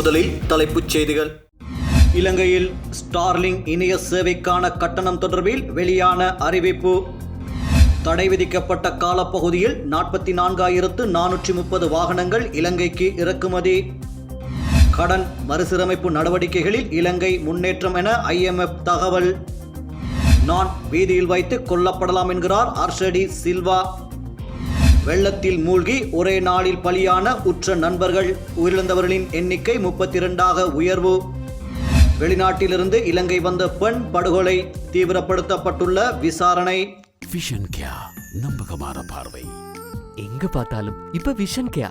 முதலில் தலைப்புச் செய்திகள். இலங்கையில் ஸ்டார்லிங் இணைய சேவைக்கான கட்டணம் தொடர்பில் வெளியான அறிவிப்பு. தடை விதிக்கப்பட்ட காலப்பகுதியில் நாற்பத்தி நான்காயிரத்து நானூற்றி முப்பது வாகனங்கள் இலங்கைக்கு இறக்குமதி. கடன் மறுசீரமைப்பு நடவடிக்கைகளில் இலங்கை முன்னேற்றம் என ஐஎம்எஃப் தகவல். நான் வீதியில் வைத்து கொல்லப்படலாம் என்கிறார் ஆர்ஷடி சில்வா. வெள்ளத்தில் மூழ்கி ஒரே நாளில் பலியான உற்ற நண்பர்கள். உயிரிழந்தவர்களின் எண்ணிக்கை முப்பத்தி இரண்டாக உயர்வு. வெளிநாட்டிலிருந்து இலங்கை வந்த பெண் படுகொலை தீவிரப்படுத்தப்பட்டுள்ள விசாரணை. விஷன் கியா நம்பகமான பார்வை. எங்க பார்த்தாலும் இப்ப விஷன் கேயா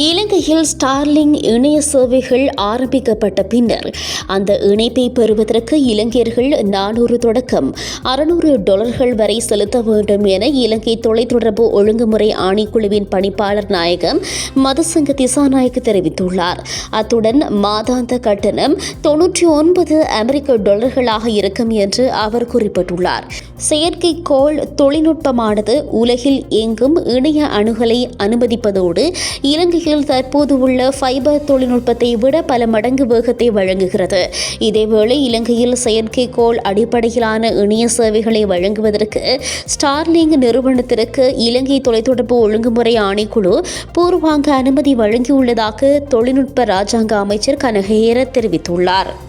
இலங்கையில் ஸ்டார்லிங் இணைய சேவைகள் ஆரம்பிக்கப்பட்ட பின்னர் அந்த இணைப்பை பெறுவதற்கு இலங்கையர்கள் நானூறு தொடக்கம் அறுநூறு டாலர்கள் வரை செலுத்த வேண்டும் என இலங்கை தொலைத்தொடர்பு ஒழுங்குமுறை ஆணைக்குழுவின் பணிப்பாளர் நாயகம் மதசங்க திசாநாயக்க தெரிவித்துள்ளார். அத்துடன் மாதாந்த கட்டணம் தொன்னூற்றி ஒன்பது அமெரிக்க டாலர்களாக இருக்கும் என்று அவர் குறிப்பிட்டுள்ளார். செயற்கைக்கோள் தொழில்நுட்பமானது உலகில் எங்கும் இணைய அணுகலை அனுமதிப்பதோடு இலங்கையில் தற்போது உள்ள ஃபைபர் தொழில்நுட்பத்தை விட பல மடங்கு வேகத்தை வழங்குகிறது. இதேவேளை இலங்கையில் செயற்கைக்கோள் அடிப்படையிலான இணைய சேவைகளை வழங்குவதற்கு ஸ்டார்லிங் நிறுவனத்திற்கு இலங்கை தொலைத்தொடர்பு ஒழுங்குமுறை ஆணைக்குழு பூர்வாங்க அனுமதி வழங்கியுள்ளதாக தொழில்நுட்ப ராஜாங்க அமைச்சர் கனகேர தெரிவித்துள்ளார்.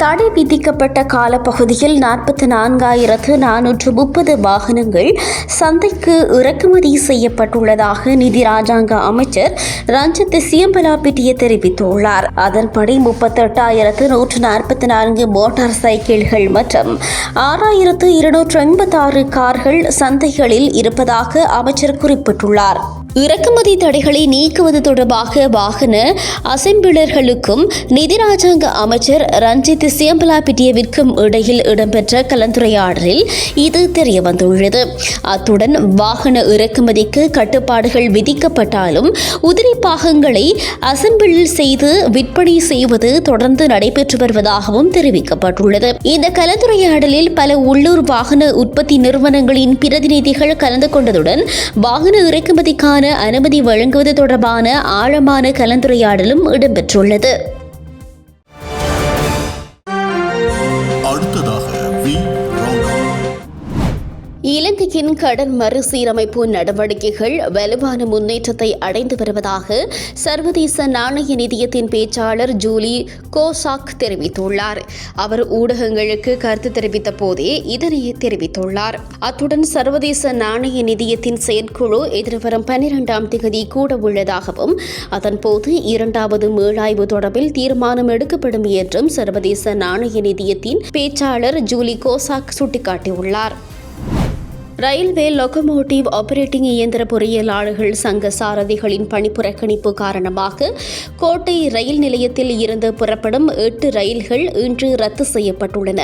தடை விதிக்கப்பட்ட காலப்பகுதியில் நாற்பத்தி நான்காயிரத்து நானூற்று முப்பது வாகனங்கள் சந்தைக்கு இறக்குமதி செய்யப்பட்டுள்ளதாக நிதி ராஜாங்க அமைச்சர் ரஞ்சித் சியம்பலாபிட்டிய தெரிவித்துள்ளார். அதன்படி முப்பத்தெட்டாயிரத்து நூற்று நாற்பத்தி நான்கு மோட்டார் சைக்கிள்கள் மற்றும் ஆறாயிரத்து இருநூற்று எண்பத்தாறு கார்கள் சந்தைகளில் இருப்பதாக அமைச்சர் குறிப்பிட்டுள்ளார். இறக்குமதி தடைகளை நீக்குவது தொடர்பாக வாகன அசெம்பிளர்களுக்கும் நிதி ராஜாங்க அமைச்சர் ரஞ்சித் சியம்பலாபிட்டியவிற்கும் இடையில் இடம்பெற்ற கலந்துரையாடலில் இது தெரியவந்துள்ளது. அத்துடன் வாகன இறக்குமதிக்கு கட்டுப்பாடுகள் விதிக்கப்பட்டாலும் உதிரி பாகங்களை அசெம்பிள் செய்து விற்பனை செய்வது தொடர்ந்து நடைபெற்று வருவதாகவும் தெரிவிக்கப்பட்டுள்ளது. இந்த கலந்துரையாடலில் பல உள்ளூர் வாகன உற்பத்தி நிறுவனங்களின் பிரதிநிதிகள் கலந்து கொண்டதுடன் வாகன இறக்குமதிக்கான அனுமதி வழங்குவது தொடர்பான ஆழமான கலந்துரையாடலும் இடம்பெற்றுள்ளது. இலங்கையின் கடன் மறுசீரமைப்பு நடவடிக்கைகள் வலுவான முன்னேற்றத்தை அடைந்து வருவதாக சர்வதேச நாணய நிதியத்தின் பேச்சாளர் ஜூலி கோசாக் தெரிவித்துள்ளார். அவர் ஊடகங்களுக்கு கருத்து தெரிவித்த போதே இதனை தெரிவித்துள்ளார். அத்துடன் சர்வதேச நாணய நிதியத்தின் செயற்குழு எதிர்வரும் பனிரெண்டாம் திகதி கூட உள்ளதாகவும் அதன்போது இரண்டாவது மீளாய்வு தொடர்பில் தீர்மானம் எடுக்கப்படும் என்றும் சர்வதேச நாணய நிதியத்தின் பேச்சாளர் ஜூலி கோசாக் சுட்டிக்காட்டியுள்ளார். ரயில்வே லொகமோட்டிவ் ஆபரேட்டிங் இயந்திர பொறியியலாளர்கள் சங்க சாரதிகளின் பணிப்புறக்கணிப்பு காரணமாக கோட்டை ரயில் நிலையத்தில் இருந்து புறப்படும் எட்டு ரயில்கள் இன்று ரத்து செய்யப்பட்டுள்ளன.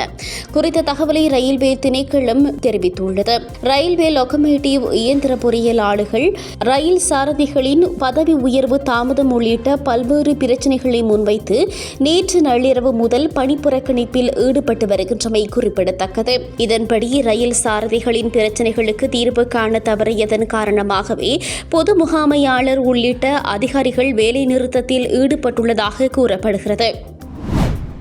குறித்த தகவலை ரயில்வே திணைக்களம் தெரிவித்துள்ளது. ரயில்வே லொகமோட்டிவ் இயந்திர பொறியியலாளர்கள் ரயில் சாரதிகளின் பதவி உயர்வு தாமதம் உள்ளிட்ட பல்வேறு பிரச்சினைகளை முன்வைத்து நேற்று நள்ளிரவு முதல் பணிப்புறக்கணிப்பில் ஈடுபட்டு வருகின்றமை குறிப்பிடத்தக்கது. இதன்படி ரயில் சாரதிகளின் பிரச்சினைகளுக்கு தீர்வு காண தவறியதன் காரணமாகவே பொது முகாமையாளர் உள்ளிட்ட அதிகாரிகள் வேலைநிறுத்தத்தில் ஈடுபட்டுள்ளதாக கூறப்படுகிறது.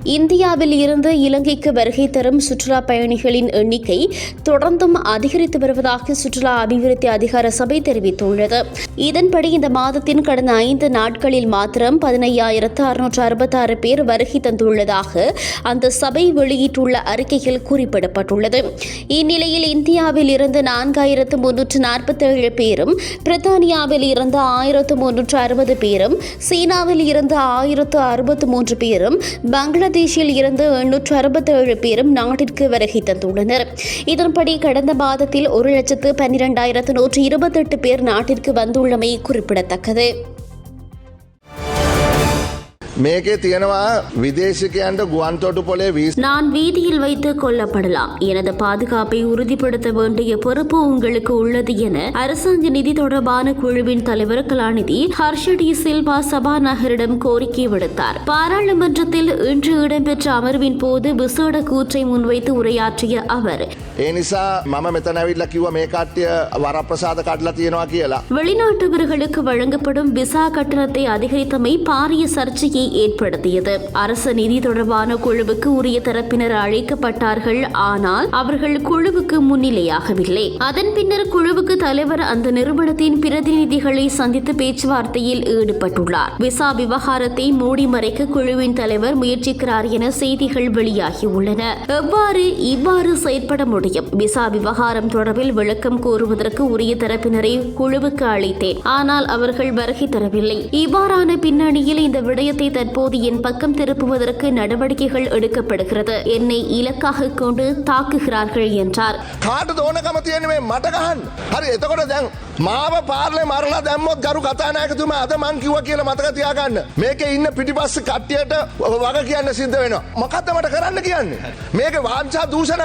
இந்தியாவில் இருந்து இலங்கைக்கு வருகை தரும் சுற்றுலா பயணிகளின் எண்ணிக்கை தொடர்ந்தும் அதிகரித்து வருவதாக சுற்றுலா அபிவிருத்தி அதிகார சபை தெரிவித்துள்ளது. இதன்படி இந்த மாதத்தின் கடந்த ஐந்து நாட்களில் மாத்திரம் பதினையாயிரத்து அறுநூற்று அறுபத்தாறு பேர் வருகை தந்துள்ளதாக அந்த சபை வெளியிட்டுள்ள அறிக்கையில் குறிப்பிடப்பட்டுள்ளது. இந்நிலையில் இந்தியாவில் இருந்து நான்காயிரத்து முன்னூற்று நாற்பத்தேழு பேரும் பிரித்தானியாவில் இருந்து ஆயிரத்து முன்னூற்று அறுபது பேரும் சீனாவில் இருந்து ஆயிரத்து அறுபத்து மூன்று பேரும் பங்களாதேஷ் பங்களாதேஷில் இருந்து எண்ணூற்று அறுபத்தேழு பேரும் நாட்டிற்கு வருகை தந்துள்ளனர். இதன்படி கடந்த மாதத்தில் ஒரு லட்சத்து பன்னிரெண்டாயிரத்து நூற்று இருபத்தெட்டு பேர் நாட்டிற்கு வந்துள்ளமை குறிப்பிடத்தக்கது. මේකේ තියෙනවා විදේශිකයන්ට ගුවන්තොටු පොලේ වීස நான் வீதியில் வைத்து கொல்லப்படலாம் எனது பாதுகாப்பை உறுதிப்படுத்த வேண்டிய பொறுப்பு உங்களுக்கு உள்ளது என அரசாங்க நிதி தொடர்பான குழுவின் தலைவர் கலாநிதி ஹர்ஷடி சில்வா சபாநாயகரிடம் கோரிக்கை விடுத்தார் பாராளுமன்றத்தில் இன்று இடம்பெற்ற அமர்வின் போது விசேட கூற்றை முன்வைத்து உரையாற்றிய அவர் ඒ නිසා මම මෙතන ඇවිල්ල කිව්ව මේ කට්ටිය වරප්‍රසාද කටලා තියෙනවා කියලා. வெளிநாட்டவர்களுக்கு வழங்கப்படும் விசா கட்டணத்தை அதிகரித்தமை பாரிய சர்ச்சையை ஏற்படுத்தியது. அரசு நிதி தொடர்பான குழுவுக்கு உரிய தரப்பினர் அழைக்கப்பட்டார்கள். ஆனால் அவர்கள் குழுவுக்கு முன்னிலையாகவில்லை. அதன் பின்னர் குழுவுக்கு தலைவர் அந்த நிறுவனத்தின் பிரதிநிதிகளை சந்தித்து பேச்சுவார்த்தையில் ஈடுபட்டுள்ளார். விசா விவகாரத்தை மூடி மறைக்க குழுவின் தலைவர் முயற்சிக்கிறார் என செய்திகள் வெளியாகியுள்ளன. எவ்வாறு இவ்வாறு செயற்பட முடியும்? விசா விவகாரம் தொடர்பில் விளக்கம் கோருவதற்கு உரிய தரப்பினரை குழுவுக்கு அழைத்தேன். ஆனால் அவர்கள் வருகை தரவில்லை. இவ்வாறான பின்னணியில் இந்த விடயத்தை தற்போது என் பக்கம் திருப்புவதற்கு நடவடிக்கைகள் எடுக்கப்படுகிறது. என்னை இலக்காக கொண்டு தாக்குகிறார்கள் என்றார். කාට දෝනකම තියෙන මේ මට ගහන්න. හරි එතකොට දැන් මාව පාර්ලේ මරලා දැම්මොත් ගරු කතානායකතුමා අද මං කිව්වා කියලා මතක තියාගන්න. මේකේ ඉන්න පිටිපස්ස කට්ටියට වග කියන්න සිද්ධ වෙනවා. මොකද්ද මට කරන්න කියන්නේ? මේක වාංචා දූෂණ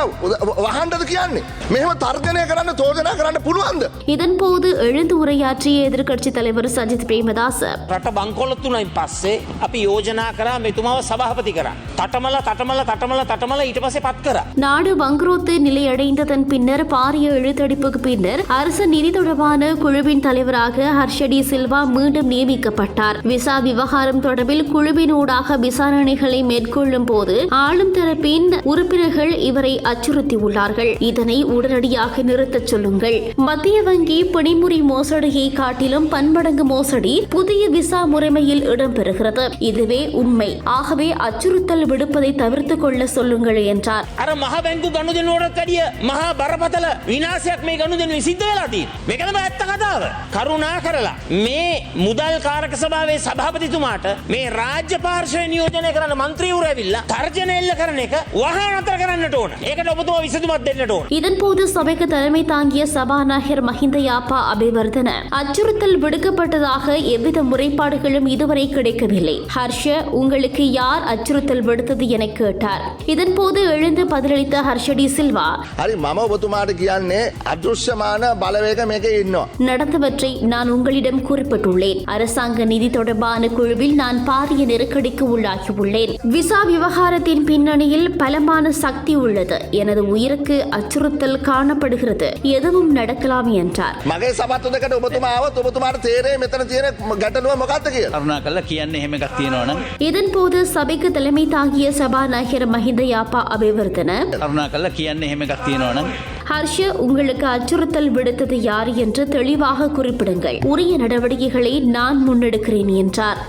වහන්ඩද කියන්නේ. මෙහෙම තර්ජනය කරන්න තෝජනා කරන්න පුළුවන්ද? இதன்போது எழுந்து உரையாற்றிய எதிர்க்கட்சித் தலைவர் சஜித் பிரேமதாச රට බංකොලොත්තුනයින් පස්සේ අපි යෝජනා කරා මෙතුමාව සභහපති කර. තටමල තටමල තටමල තටමල ඊට පසේ පත් කර. நாடு வங்குரோத்து நிலையடைந்ததன் பின்னர் பாரிய இழுத்தடிப்புக்கு பின்னர் அரசு நிதி தொடர்பான குழுவின் தலைவராக ஹர்ஷடி சில்வா மீண்டும் நியமிக்கப்பட்டார் விசா விவகாரம் தொடர்பில் குழுவினூடாக விசாரணைகளை மேற்கொள்ளும் போது ஆளும் தரப்பின் உறுப்பினர்கள் இவரை அச்சுறுத்தியுள்ளார்கள் இதனை உடனடியாக நிறுத்தச் சொல்லுங்கள் மத்திய வங்கி பணிமுறை மோசடியை காட்டிலும் பன்மடங்கு மோசடி புதிய விசா முறைமையில் இடம்பெறுகிறது இதுவே உண்மை ஆகவே அச்சுறுத்தல் விடுப்பதை தவிர்த்துக் கொள்ள சொல்லுங்கள் என்றார் අර මහ බැංකු ගණු දෙනුවරත් වැඩිය මහා බරපතල විනාසයක් මේ ගණු දෙන සිද්ධ වෙලාදී. මේකනම ඇත්ත කතාව. කරුණා කරලා. මේ මුදල් කාරක සභාවේ සභාපතිතුමාට මේ රාජ්‍ය පාර්ශවය නියෝජනය කරන්න මන්ත්‍රීවර ඇවිල්ලා තර්ජන එල්ල කරන එක වහා නතර කරන්නට ඕන. ඒකට ඔබතුමා විසඳුමක් දෙන්නට ඕන. இதன்போது சபைக்கு தலைமை தாங்கிய சபாநாயகர் மஹிந்த யாப்பா அபிவர்தன அச்சுறுத்தல் விடுக்கப்பட்டதாக எவ்வித முறைப்பாடுகளும் இதுவரை கிடைக்கவில்லை ஹர்ஷ உங்களுக்கு யார் அச்சுறுத்தல் விடுத்தது என கேட்டார் இதன்போது எழுந்து பதிலளித்த ஹர்ஷடி சில்வா හරි මම ඔබතුමාට කියන්නේ අදෘශ්‍යමාන බලවේග මේක ඉන්නවා. நடந்தவற்றை நான் உங்களிடம் குறிப்பிட்டுள்ளேன் அரசாங்க நிதி தொடர்பான குழுவில் நான் பாரிய நெருக்கடிக்கு உள்ளாகியுள்ளேன் விசா விவகாரத்தின் பின்னணியில் பலமான சக்தி உள்ளது எனது உயிருக்கு அச்சுறுத்தல் காணப்படுகிறது எதுவும் நடக்கலாம் என்றார் මගේ සපත්තු දෙකට ඔබතුමාවත් ඔබතුමාට තේරේ මෙතන තියෙන ගැටලුව මොකක්ද කියලා. කරුණා කල්ල කියන්න එහෙම එකක් තියෙනවනම් இதன்போது சபைக்கு தலைமை தாங்கிய சபாநாயகர் மஹிந்த யாப்பா அபிவர்தன කරුණා කල්ල කියන්න එහෙම එකක් තියෙනවනම් ஹர்ஷ உங்களுக்கு அச்சுறுத்தல் விடுத்தது யார் என்று தெளிவாக குறிப்பிடுங்கள். உரிய நடவடிக்கைகளை நான் முன்னெடுக்கிறேன் என்றார்.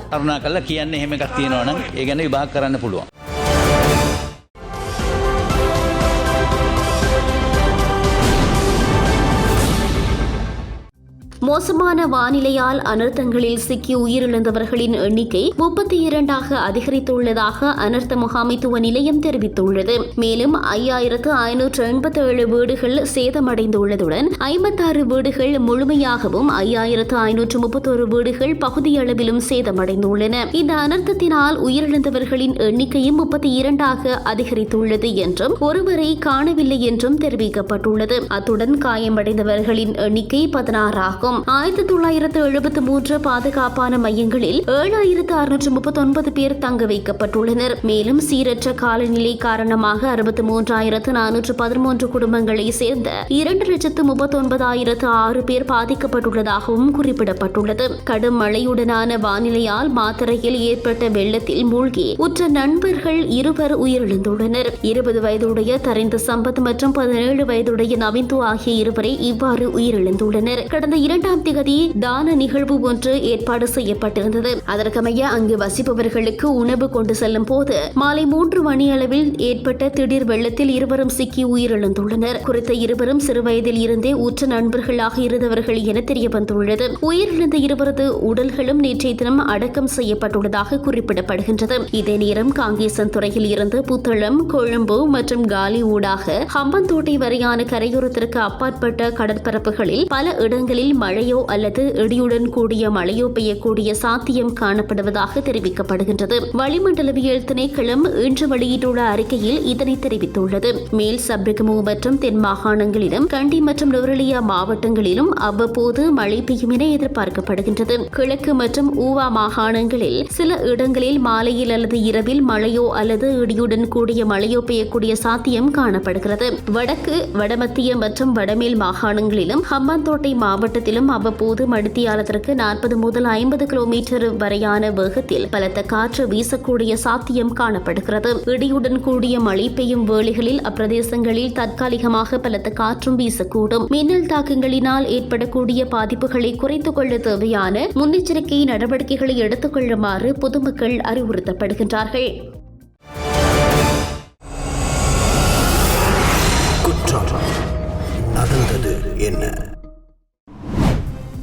மோசமான வானிலையால் அனர்த்தங்களில் சிக்கி உயிரிழந்தவர்களின் எண்ணிக்கை முப்பத்தி இரண்டாக அதிகரித்துள்ளதாக அனர்த்த முகாமைத்துவ நிலையம் தெரிவித்துள்ளது. மேலும் ஐயாயிரத்து ஐநூற்று எண்பத்தி ஏழு வீடுகள் சேதமடைந்துள்ளதுடன் ஐம்பத்தாறு வீடுகள் முழுமையாகவும் ஐயாயிரத்து ஐநூற்று முப்பத்தோரு வீடுகள் பகுதியளவிலும் சேதமடைந்துள்ளன. இந்த அனர்த்தத்தினால் உயிரிழந்தவர்களின் எண்ணிக்கையும் முப்பத்தி இரண்டாக அதிகரித்துள்ளது என்றும் ஒருவரை காணவில்லை என்றும் தெரிவிக்கப்பட்டுள்ளது. அத்துடன் காயமடைந்தவர்களின் எண்ணிக்கை பதினாறாகும். ஆயிரத்தி தொள்ளாயிரத்து எழுபத்தி மூன்று பாதுகாப்பான மையங்களில் ஏழாயிரத்து அறுநூற்று முப்பத்தி ஒன்பது பேர் தங்க வைக்கப்பட்டுள்ளனர். மேலும் சீரற்ற காலநிலை காரணமாக அறுபத்தி மூன்றாயிரத்து நானூற்று பதிமூன்று குடும்பங்களை சேர்ந்த இரண்டு லட்சத்து முப்பத்தி ஒன்பதாயிரத்து ஆறு பேர் பாதிக்கப்பட்டுள்ளதாகவும் குறிப்பிடப்பட்டுள்ளது. கடும் மழையுடனான வானிலையால் மாத்திரையில் ஏற்பட்ட வெள்ளத்தில் மூழ்கி உற்ற நண்பர்கள் இருவர் உயிரிழந்துள்ளனர். இருபது வயதுடைய தரைந்த சம்பத் மற்றும் பதினேழு வயதுடைய நவிந்து ஆகிய இருவரை இவ்வாறு உயிரிழந்துள்ளனர். கடந்த இரண்டாம் திகதி தான நிகழ்வு ஒன்று ஏற்பாடு செய்யப்பட்டிருந்தது. அதற்கமைய அங்கு வசிப்பவர்களுக்கு உணவு கொண்டு செல்லும் போது மாலை மூன்று மணி அளவில் ஏற்பட்ட திடீர் வெள்ளத்தில் இருவரும் சிக்கி உயிரிழந்துள்ளனர். குறித்த இருவரும் சிறுவயதில் இருந்தே உற்ற நண்பர்களாக இருந்தவர்கள் என தெரிய வந்துள்ளது உயிரிழந்த இருவரது உடல்களும் நேற்றைய தினம் அடக்கம் செய்யப்பட்டுள்ளதாக குறிப்பிடப்படுகின்றது. இதே நேரம் காங்கேசன் துறையில் இருந்து புத்தளம் கொழும்பு மற்றும் காலி ஊடாக ஹம்பந்தோட்டை வரையான கரையோரத்திற்கு அப்பாற்பட்ட கடற்பரப்புகளில் பல இடங்களில் மழை மழையோ அல்லது இடியுடன் கூடிய மழையோ பெய்யக்கூடிய சாத்தியம் காணப்படுவதாக தெரிவிக்கப்படுகின்றது. வளிமண்டலவியல் திணைக்களம் இன்று வெளியிட்டுள்ள அறிக்கையில் இதனை தெரிவித்துள்ளது. மேல் சப்ரகமு மற்றும் தென் மாகாணங்களிலும் கண்டி மற்றும் நுவரெலியா மாவட்டங்களிலும் அவ்வப்போது மழை பெய்யும் என எதிர்பார்க்கப்படுகின்றது. கிழக்கு மற்றும் ஊவா மாகாணங்களில் சில இடங்களில் மாலையில் அல்லது இரவில் மழையோ அல்லது இடியுடன் கூடிய மழையோ பெய்யக்கூடிய சாத்தியம் காணப்படுகிறது. வடக்கு வடமத்திய மற்றும் வடமேல் மாகாணங்களிலும் ஹம்பாந்தோட்டை மாவட்டத்திலும் அவ்வப்போது மணித்தியாலத்திற்கு நாற்பது முதல் ஐம்பது கிலோமீட்டர் வரையான வேகத்தில் பலத்த காற்று வீசக்கூடிய சாத்தியம் காணப்படுகிறது. இடியுடன் கூடிய மழை பெய்யும் வேளைகளில் அப்பிரதேசங்களில் தற்காலிகமாக பலத்த காற்றும் வீசக்கூடும். மின்னல் தாக்கங்களினால் ஏற்படக்கூடிய பாதிப்புகளை குறைத்துக் கொள்ள தேவையான முன்னெச்சரிக்கை நடவடிக்கைகளை எடுத்துக் கொள்ளுமாறு பொதுமக்கள் அறிவுறுத்தப்படுகின்றார்கள்.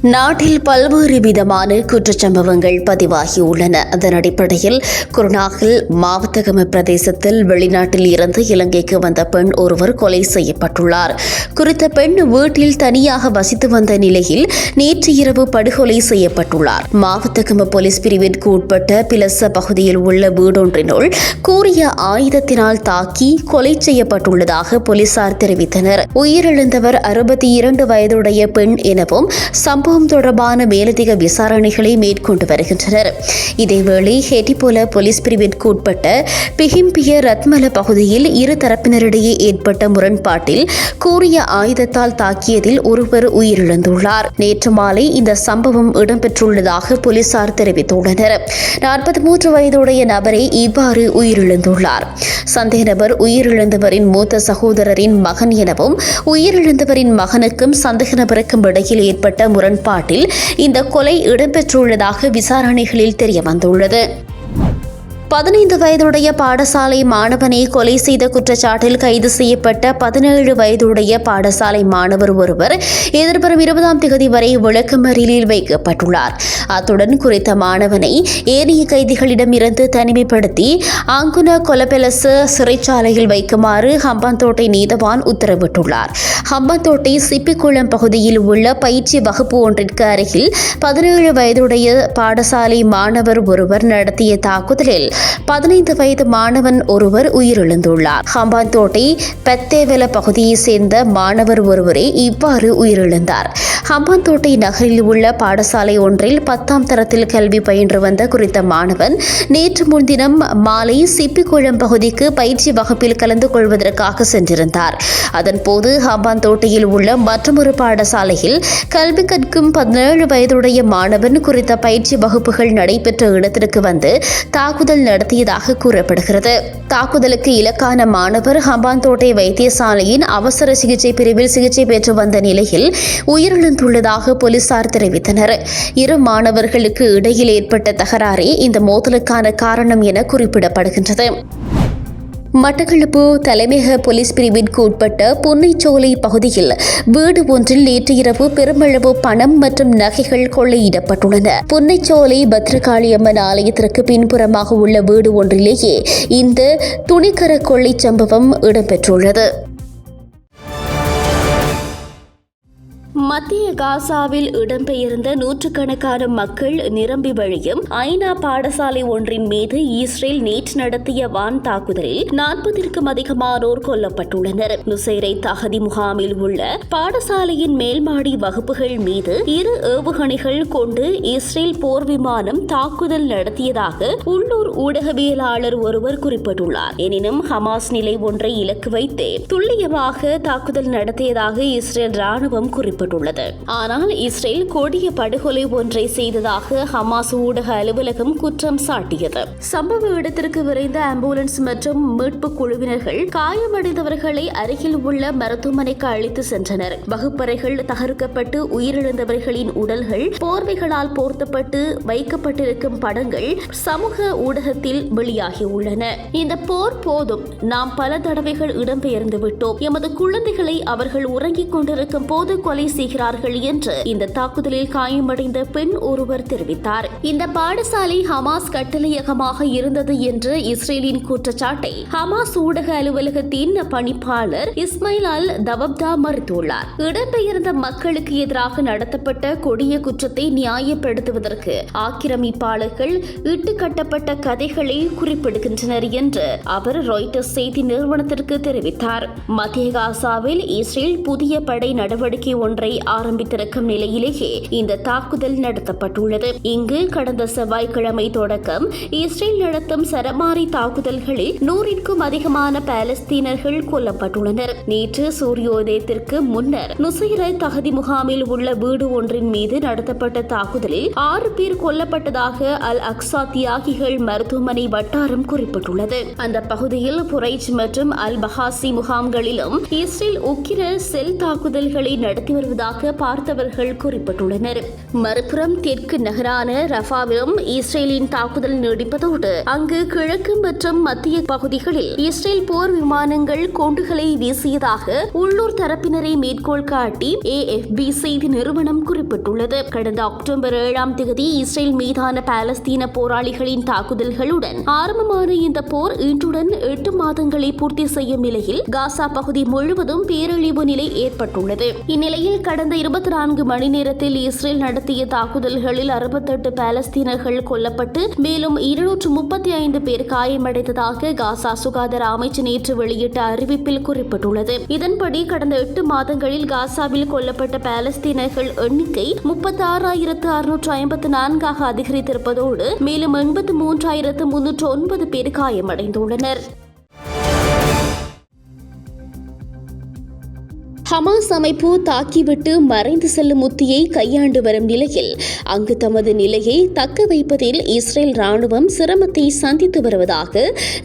நாட்டில் பல்வேறு விதமான குற்றச்சம்பவங்கள் பதிவாகியுள்ளன. அதன் அடிப்படையில் குருநாகல் மாவத்தகம பிரதேசத்தில் வெளிநாட்டில் இருந்து இலங்கைக்கு வந்த பெண் ஒருவர் கொலை செய்யப்பட்டுள்ளார். குறித்த பெண் வீட்டில் தனியாக வசித்து வந்த நிலையில் நேற்று இரவு படுகொலை செய்யப்பட்டுள்ளார். மாவத்தகம போலீஸ் பிரிவிற்கு உட்பட்ட பிலச பகுதியில் உள்ள வீடொன்றினுள் கூறிய ஆயுதத்தினால் தாக்கி கொலை செய்யப்பட்டுள்ளதாக போலீசார் தெரிவித்தனர். உயிரிழந்தவர் அறுபத்தி இரண்டு வயதுடைய பெண் எனவும் சம்பவம் தொடர்பான மேலதிக விசாரணைகளை மேற்கொண்டு வருகின்றனர். இதேவேளை ஹெட்டிபோல போலீஸ் பிரிவிற்கு உட்பட்ட பிகிம்பிய ரத்மல பகுதியில் இரு தரப்பினரிடையே ஏற்பட்ட முரண்பாட்டில் கூறிய ஆயுதத்தால் தாக்கியதில் ஒருவர் உயிரிழந்துள்ளார். நேற்று மாலை இந்த சம்பவம் இடம்பெற்றுள்ளதாக போலீசார் தெரிவித்துள்ளனர். நாற்பத்தி மூன்று வயதுடைய நபரை இவ்வாறு உயிரிழந்துள்ளார். சந்தேக நபர் உயிரிழந்தவரின் மூத்த சகோதரரின் மகன் எனவும் உயிரிழந்தவரின் மகனுக்கும் சந்தேக நபருக்கும் இடையில் ஏற்பட்ட உடன்பாட்டில் இந்த கொலை இடம்பெற்றுள்ளதாக விசாரணைகளில் தெரியவந்துள்ளது. பதினைந்து வயதுடைய பாடசாலை மாணவனை கொலை செய்த குற்றச்சாட்டில் கைது செய்யப்பட்ட பதினேழு வயதுடைய பாடசாலை மாணவர் ஒருவர் எதிர்வரும் இருபதாம் தேதி வரை விளக்கமறியலில் வைக்கப்பட்டுள்ளார். அத்துடன் குறித்த மாணவனை ஏனைய கைதிகளிடமிருந்து தனிமைப்படுத்தி அங்குன கொலபெலச சிறைச்சாலையில் வைக்குமாறு ஹம்பாந்தோட்டை நீதவான் உத்தரவிட்டுள்ளார். ஹம்பாந்தோட்டை சிப்பிக்குளம் பகுதியில் உள்ள பயிற்சி வகுப்பு ஒன்றிற்கு அருகில் பதினேழு வயதுடைய பாடசாலை மாணவர் ஒருவர் நடத்திய தாக்குதலில் பதினைந்து வயது மாணவன் ஒருவர் உயிரிழந்துள்ளார். ஹம்பாந்தோட்டை பெத்தேவெல பகுதியைச் சேர்ந்த மாணவர் ஒருவரே இவ்வாறு உயிரிழந்தார். ஹம்பாந்தோட்டை நகரில் உள்ள பாடசாலை ஒன்றில் பத்தாம் தரத்தில் கல்வி பயின்று வந்த குறித்த மாணவன் நேற்று முன்தினம் மாலை சிப்பிக்குளம் பகுதிக்கு பயிற்சி வகுப்பில் கலந்து கொள்வதற்காக சென்றிருந்தார். அதன்போது ஹம்பாந்தோட்டையில் உள்ள மற்றொரு பாடசாலையில் கல்வி கற்கும் பதினேழு வயதுடைய மாணவன் குறித்த பயிற்சி வகுப்புகள் நடைபெற்ற இடத்திற்கு வந்து தாக்குதல் நடத்தியதாக கூறப்படுகிறது. தாக்குதலுக்கு இலக்கான மாணவர் ஹம்பாந்தோட்டை வைத்தியசாலையின் அவசர சிகிச்சை பிரிவில் சிகிச்சை பெற்று வந்த நிலையில் உயிரிழந்துள்ளதாக போலீசார் தெரிவித்தனர். இரு மாணவர்களுக்கு இடையில் ஏற்பட்ட தகராறே இந்த மோதலுக்கான காரணம் என குறிப்பிடப்படுகின்றது. மட்டக்களப்பு தலைமையக போலீஸ் பிரிவிற்கு உட்பட்ட பொன்னைச்சோலை பகுதியில் வீடு ஒன்றில் நேற்று இரவு பெருமளவு பணம் மற்றும் நகைகள் கொள்ளையிடப்பட்டுள்ளன. பொன்னைச்சோலை பத்ரகாளியம்மன் ஆலயத்திற்கு பின்புறமாக உள்ள வீடு ஒன்றிலேயே இந்த துணிக்கர கொள்ளை சம்பவம் இடம்பெற்றுள்ளது. மத்திய காசாவில் இடம்பெயர்ந்த நூற்றுக்கணக்கான மக்கள் நிரம்பி வழியும் ஐநா பாடசாலை ஒன்றின் மீது இஸ்ரேல் நேற்று நடத்திய வான் தாக்குதலில் நாற்பதிற்கும் அதிகமானோர் கொல்லப்பட்டுள்ளனர். நுசைரை தகதி முகாமில் உள்ள பாடசாலையின் மேல்மாடி வகுப்புகள் மீது இரு ஏவுகணைகள் கொண்டு இஸ்ரேல் போர் விமானம் தாக்குதல் நடத்தியதாக உள்ளூர் ஊடகவியலாளர் ஒருவர் குறிப்பிட்டுள்ளார். எனினும் ஹமாஸ் நிலை ஒன்றை இலக்கு வைத்தே துல்லியமாக தாக்குதல் நடத்தியதாக இஸ்ரேல் ராணுவம் குறிப்பிட்டுள்ளது. ஆனால் இஸ்ரேல் கொடிய படுகொலை ஒன்றை செய்ததாக ஹமாஸ் ஊடக அலுவலகம் குற்றம் சாட்டியது. சம்பவ இடத்திற்கு விரைந்த ஆம்புலன்ஸ் மற்றும் மீட்பு குழுவினர்கள் காயமடைந்தவர்களை அருகில் உள்ள மருத்துவமனைக்கு அழைத்து சென்றனர். வகுப்பறைகள் தகர்க்கப்பட்டு உயிரிழந்தவர்களின் உடல்கள் போர்வைகளால் போர்த்தப்பட்டு வைக்கப்பட்டிருக்கும் படங்கள் சமூக ஊடகத்தில் வெளியாகியுள்ளன. இந்த போர் போதும். நாம் பல தடவைகள் இடம்பெயர்ந்து விட்டோம். எமது குழந்தைகளை அவர்கள் உறங்கிக் கொண்டிருக்கும் போது கொலை செய்கிறார்கள் என்று இந்த தாக்குதலில் காயமடைந்த பெண் ஒருவர் தெரிவித்தார். இந்த பாடசாலை ஹமாஸ் கட்டளையகமாக இருந்தது என்று இஸ்ரேலின் குற்றச்சாட்டை ஹமாஸ் ஊடக அலுவலகத்தின் பணிப்பாளர் இஸ்மைல் அல் தவப்தா மறுத்துள்ளார். இடம்பெயர்ந்த மக்களுக்கு எதிராக நடத்தப்பட்ட கொடிய குற்றத்தை நியாயப்படுத்துவதற்கு ஆக்கிரமிப்பாளர்கள் இட்டுக்கட்டப்பட்ட கதைகளை குறிப்பிடுகின்றனர் என்று அவர் ராய்டர்ஸ் செய்தி நிறுவனத்திற்கு தெரிவித்தார். மத்திய காசாவில் இஸ்ரேல் புதிய படை நடவடிக்கை ஒன்றை ஆரம்பித்திருக்கும் நிலையிலேயே இந்த தாக்குதல் நடத்தப்பட்டுள்ளது. இங்கு கடந்த செவ்வாய்க்கிழமை தொடக்கம் இஸ்ரேல் நடத்தும் சரமாரி தாக்குதல்களில் நூறிற்கும் அதிகமான பாலஸ்தீனர்கள் கொல்லப்பட்டுள்ளனர். நேற்று சூரியோதயத்திற்கு முன்னர் நுசைர தகுதி முகாமில் உள்ள வீடு ஒன்றின் மீது நடத்தப்பட்ட தாக்குதலில் ஆறு பேர் கொல்லப்பட்டதாக அல் அக்ஸா தியாகிகள் மருத்துவமனை வட்டாரம் குறிப்பிட்டுள்ளது. அந்த பகுதியில் புரைஜ் மற்றும் அல் பஹாசி முகாம்களிலும் இஸ்ரேல் உக்கிர செல் தாக்குதல்களை நடத்தி வருவதாக பார்த்தவர்கள் குறிப்பிட்டுள்ளனர். மறுபுறம் தெற்கு நகரான ரஃபாவிலும் இஸ்ரேலின் தாக்குதல் நீடிப்பதோடு அங்கு கிழக்கு மற்றும் மத்திய பகுதிகளில் இஸ்ரேல் போர் விமானங்கள் குண்டுகளை வீசியதாக உள்ளூர் தரப்பினரை மேற்கோள் காட்டி ஏஎஃப்பி செய்தி நிறுவனம் குறிப்பிட்டுள்ளது. கடந்த அக்டோபர் ஏழாம் தேதி இஸ்ரேல் மீதான பாலஸ்தீன போராளிகளின் தாக்குதல்களுடன் ஆரம்பமான இந்த போர் இன்றுடன் எட்டு மாதங்களை பூர்த்தி செய்யும் நிலையில் காசா பகுதி முழுவதும் பேரழிவு நிலை ஏற்பட்டுள்ளது. இந்நிலையில் கடந்த இருபத்தி நான்கு மணி நேரத்தில் இஸ்ரேல் நடத்திய தாக்குதல்களில் அறுபத்தெட்டு பாலஸ்தீனர்கள் கொல்லப்பட்டு மேலும் இருநூற்று முப்பத்தி ஐந்து பேர் காயமடைந்ததாக காசா சுகாதார அமைச்சு நேற்று வெளியிட்ட அறிவிப்பில் குறிப்பிட்டுள்ளது. இதன்படி கடந்த எட்டு மாதங்களில் காசாவில் கொல்லப்பட்ட பாலஸ்தீனர்கள் எண்ணிக்கை முப்பத்தி ஆறாயிரத்து அறுநூற்று ஐம்பத்து நான்காக அதிகரித்திருப்பதோடு மேலும் எண்பத்து மூன்றாயிரத்து முன்னூற்று ஒன்பது பேர் காயமடைந்துள்ளனர். ஹமாஸ் அமைப்பு தாக்கிவிட்டு மறைந்து செல்லும் உத்தியை கையாண்டு வரும் நிலையில் அங்கு தமது நிலையை தக்க வைப்பதில் இஸ்ரேல் ராணுவம் சிரமத்தை சந்தித்து வருவதாக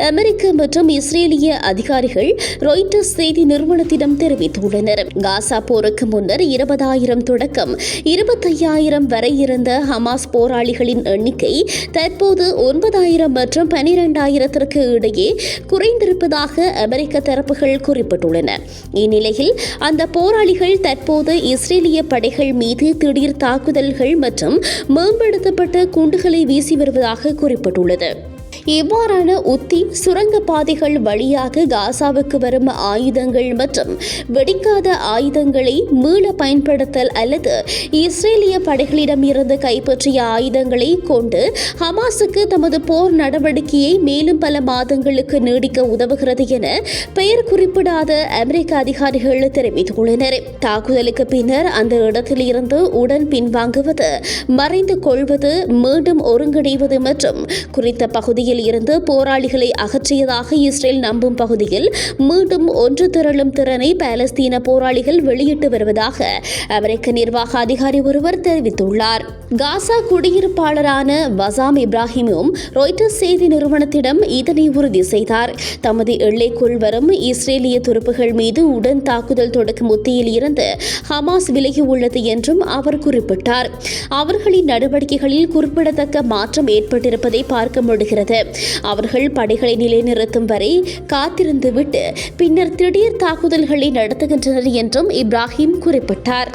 அமெரிக்க மற்றும் இஸ்ரேலிய அதிகாரிகள் ரொய்டர்ஸ் செய்தி நிறுவனத்திடம் தெரிவித்துள்ளனர். காசா போருக்கு முன்னர் இருபதாயிரம் தொடக்கம் இருபத்தையாயிரம் வரை இருந்த ஹமாஸ் போராளிகளின் எண்ணிக்கை தற்போது ஒன்பதாயிரம் மற்றும் பனிரெண்டாயிரத்திற்கு இடையே குறைந்திருப்பதாக அமெரிக்க தரப்புகள் குறிப்பிட்டுள்ளன. இந்நிலையில் அந்த போராளிகள் தற்போது இஸ்ரேலிய படைகள் மீது திடீர் தாக்குதல்கள் மற்றும் மேம்படுத்தப்பட்ட குண்டுகளை வீசி வருவதாக குறிப்பிட்டுள்ளது. இவ்வாறான உத்தி சுரங்க பாதைகள் வழியாக காசாவுக்கு வரும் ஆயுதங்கள் மற்றும் வெடிக்காத ஆயுதங்களை மீள பயன்படுத்தல் அல்லது இஸ்ரேலிய படைகளிடம் இருந்து கைப்பற்றிய ஆயுதங்களை கொண்டு ஹமாஸுக்கு தமது போர் நடவடிக்கையை மேலும் பல மாதங்களுக்கு நீடிக்க உதவுகிறது என பெயர் குறிப்பிடாத அமெரிக்க அதிகாரிகள் தெரிவித்துள்ளனர். தாக்குதலுக்கு பின்னர் அந்த இடத்தில் இருந்து உடன் பின்வாங்குவது மறைந்து கொள்வது மீண்டும் ஒருங்கிணைவது மற்றும் குறித்த பகுதியில் இருந்து போராளிகளை அகற்றியதாக இஸ்ரேல் நம்பும் பகுதியில் மீண்டும் ஒன்று திரளும் திறனை பாலஸ்தீன போராளிகள் வெளியிட்டு வருவதாக அமெரிக்க நிர்வாக அதிகாரி ஒருவர் தெரிவித்துள்ளார். காசா குடியிருப்பாளரான வசாம் இப்ராஹிமும் ராய்டர்ஸ் செய்தி நிறுவனத்திடம் இதனை உறுதி செய்தார். தமது எல்லைக்குள் வரும் இஸ்ரேலிய துருப்புகள் மீது உடன் தாக்குதல் தொடக்கும் உத்தியில் இருந்து ஹமாஸ் விலகி உள்ளது என்றும் அவர் குறிப்பிட்டார். அவர்களின் நடவடிக்கைகளில் குறிப்பிடத்தக்க மாற்றம் ஏற்பட்டிருப்பதை பார்க்க முடிகிறது. அவர்கள் படைகளை நிலைநிறுத்தும் வரை காத்திருந்துவிட்டு பின்னர் திடீர் தாக்குதல்களை நடத்துகின்றனர் என்றும் இப்ராஹிம் குறிப்பிட்டார்.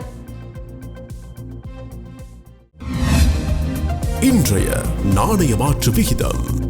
இன்றைய நாணய மாற்று விகிதம்.